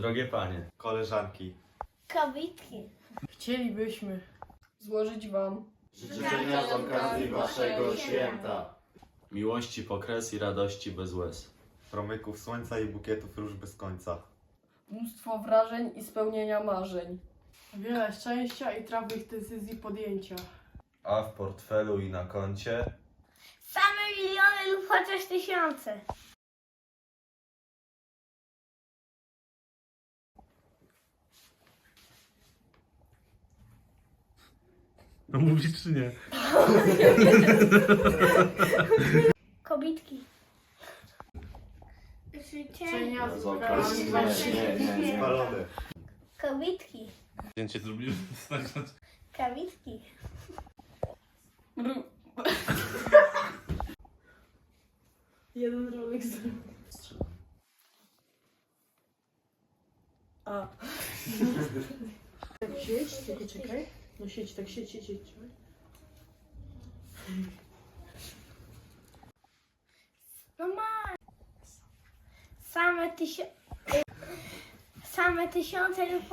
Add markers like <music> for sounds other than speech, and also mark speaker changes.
Speaker 1: Drogie panie,
Speaker 2: koleżanki,
Speaker 3: Kobitki.
Speaker 4: Chcielibyśmy złożyć Wam
Speaker 1: życzenia z okazji waszego święta. Miłości po kres i radości bez łez.
Speaker 2: promyków słońca i bukietów róż bez końca.
Speaker 4: mnóstwo wrażeń i spełnienia marzeń. Wiele szczęścia i trafnych decyzji podjęcia.
Speaker 1: A w portfelu i na koncie
Speaker 3: Same miliony lub chociaż tysiące.
Speaker 5: No mówisz czy nie?
Speaker 3: Kobitki.
Speaker 4: Waszego
Speaker 1: nie, nie, nie.
Speaker 2: Spalone.
Speaker 3: Kobitki.
Speaker 5: Zdjęcie zrobiłem. <laughs>
Speaker 3: Kobitki.
Speaker 4: Mru- Jeden rolek z A. Siedź, tylko czekaj. No siedź, tak siedź, siedź, siedź.
Speaker 3: No ma. Same tysiące. Same tysiące lub <laughs>